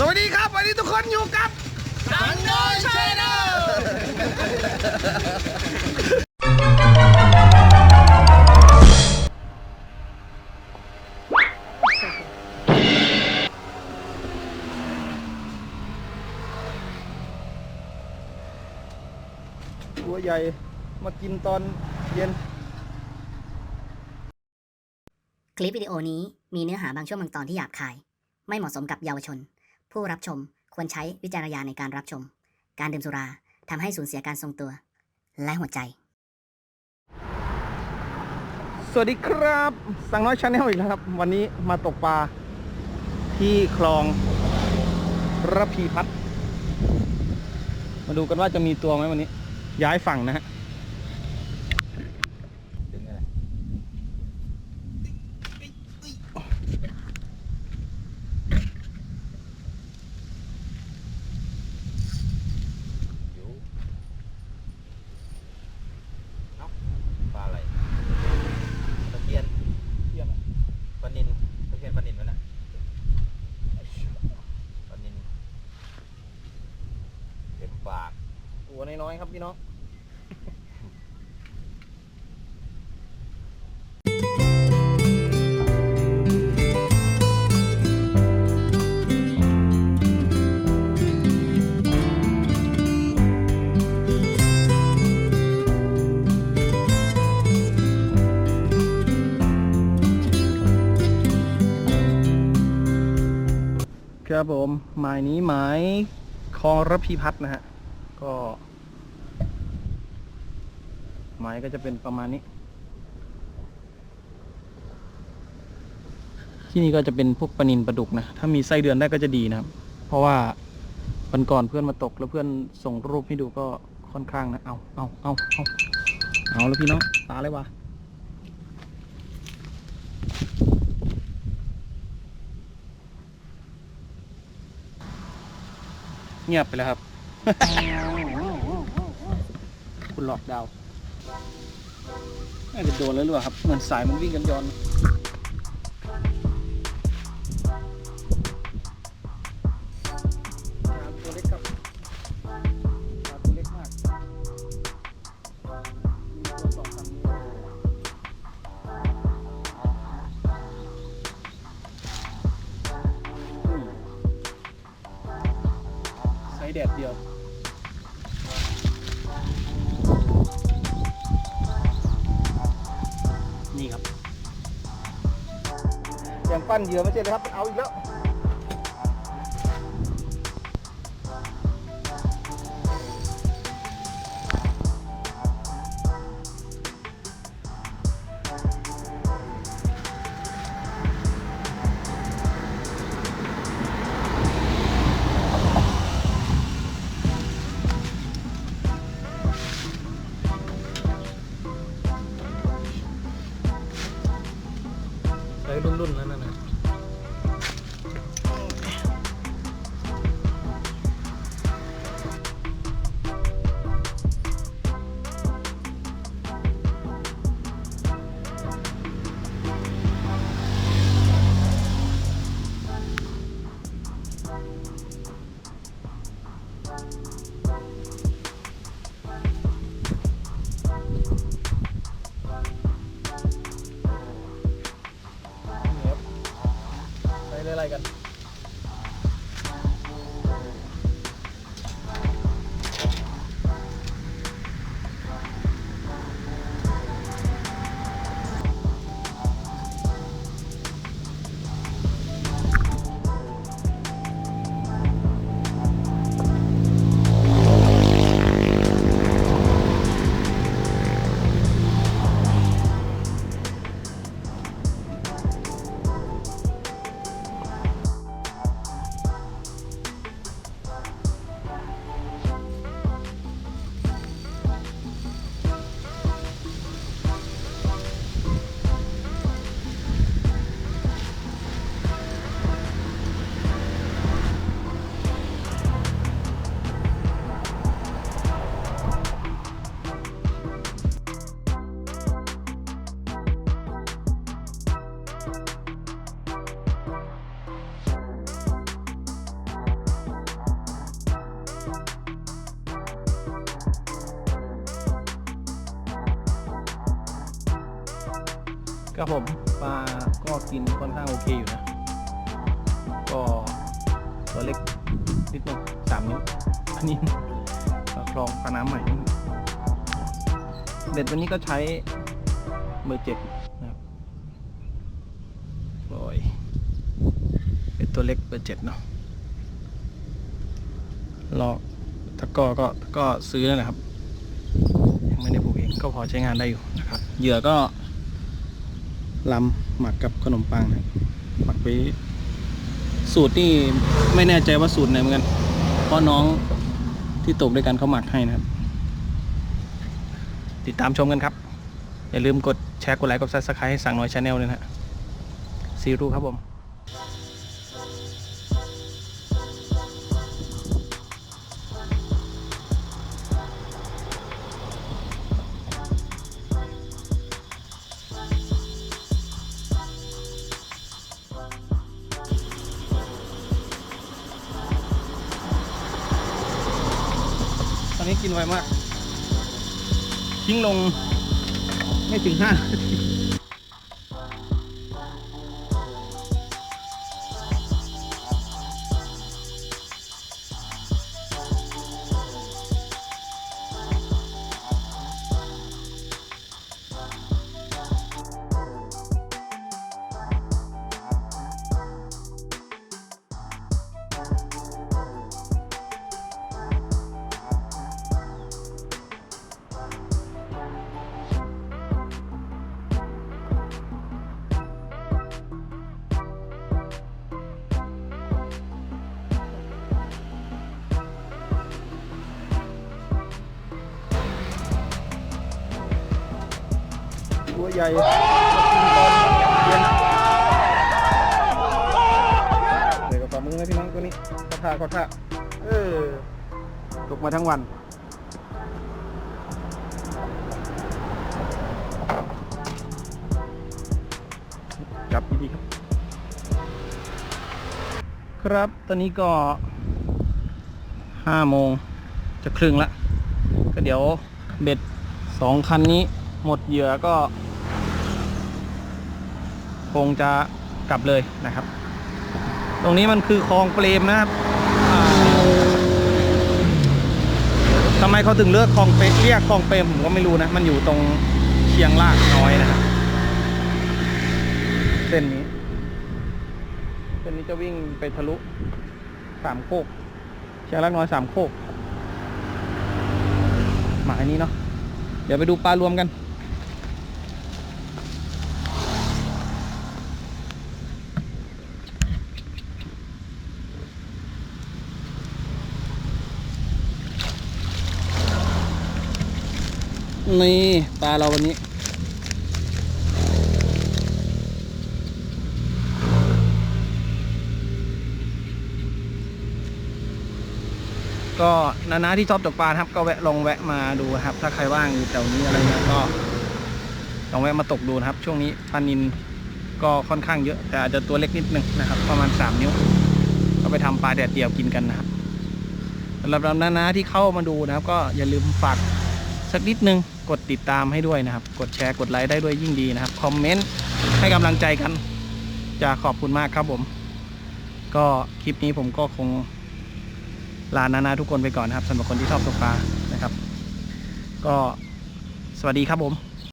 สวัสดีครับวันนี้ทุกคนอยู่กับดังโนชาแนลตัวใหญ่มากินตอนเย็น คลิปวิดีโอนี้มีเนื้อหาบางช่วงบางตอนที่หยาบคาย ไม่เหมาะสมกับเยาวชน ผู้รับชมควรใช้วิจารณญาณในการรับชม การดื่มสุราทำให้สูญเสียการทรงตัว และหัวใจ สวัสดีครับสังน้อยชาแนลอีกแล้วครับ วันนี้มาตกปลาที่คลองระพีพัฒน์มาดูกันว่าจะมีตัวไหมวันนี้ ย้ายฝั่งนะฮะดึงอะไรปลาอะไรตะเพียนเพียนปลานินตะเพียนปลานินวะน่ะปลานินเต็มปากตัว น้อยๆครับพี่น้องครับผมหมายนี้หมายคอรพีพัฒน์นะฮะ ก็ หมายก็จะเป็นประมาณนี้ ที่นี่ก็จะเป็นพวกปลานินปลาดุกนะ ถ้ามีไส้เดือนได้ก็จะดีนะครับ เพราะว่าวันก่อนเพื่อนมาตกแล้วเพื่อนส่งรูปให้ดูก็ค่อนข้างนะ เอาเอาเอาเอาเอาแล้วพี่น้องตาเลยวะเงียบไปแล้วครับ คุณหลอกดาว น่าจะโดนแล้วหรือเปล่าครับเหมือนสายมันวิ่งกันย้อน ปั้นเหยื่อไม่ใช่เลยครับ เอาอีกแล้วรุ่นๆแล้วนั่นนะ รืออะไรกัน ครับผมปลาก็กินค่อนข้างโอเคอยู่นะ ก็ตัวเล็กนิดนึงสามนิ้วอันนี้คลองปลาน้ำใหม่นิดนึงเบ็ดวันนี้ก็ใช้เบอร์เจ็ดนะครับโอ้ยเป็นตัวเล็กเบอร์เจ็ดเนาะลอกตะก้อก็กร้อซื้อนั่นะครับยังไม่ได้ปลูกเองก็พอใช้งานได้อยู่นะครับเหยื่อก็ ลำหมักกับขนมปังนะหมักไปสูตรนี่ไม่แน่ใจว่าสูตรไหนเหมือนกัน เพราะน้องที่ตกด้วยกันเขาหมักให้นะครับ ติดตามชมกันครับ อย่าลืมกดแชร์กดไลค์กดซับสไครต์ให้สั่งน้อยชาแนลเลยนะซีรูครับผม นนี้กินไวมาก ทิ้งลงไม่ถึงห้านาที ตัวใหญ่มากินตอนเย็นเดี๋ยวกับฝ่ามือนะพี่น้องตัวนี้ขอท่าขอท่าเออตกมาทั้งวันจับดีๆครับ ครับตอนนี้ก็ห้าโมงจะครึ่งละก็เดี๋ยวเบ็ดสองคันนี้หมดเหยื่อก็ คงจะกลับเลยนะครับ ตรงนี้มันคือคลองเปรมนะครับทำไมเขาถึงเลือกคลองเปรมเรียกคลองเปรมผมก็ไม่รู้นะ มันอยู่ตรงเชียงรากน้อยนะครับเส้นนี้เส้นนี้จะวิ่งไปทะลุสามโคกเชียงรากน้อยสามโคกหมายนี้เนาะเดี๋ยวไปดูปลารวมกัน นี่ปลาเราวันนี้ ก็นาๆที่ชอบตกปลาครับ ก็แวะลองแวะมาดูครับ ถ้าใครว่างอยู่แถวนี้อะไรเงี้ยก็ลองแวะมาตกดูนะครับ ช่วงนี้ปลานินก็ค่อนข้างเยอะแต่อาจจะตัวเล็กนิดนึงนะครับ ประมาณ 3 นิ้ว ก็ไปทำปลาแดดเดียวกินกันนะครับสำหรับนาๆที่เข้ามาดูนะครับ ก็อย่าลืมฝาก สักนิดนึงกดติดตามให้ด้วยนะครับ กดแชร์กดไลค์ได้ด้วยยิ่งดีนะครับคอมเมนต์ให้กำลังใจกันจะขอบคุณมากครับผม ก็คลิปนี้ผมก็คงลานานาทุกคนไปก่อนนะครับสำหรับคนที่ชอบตกปลานะครับ ก็สวัสดีครับผม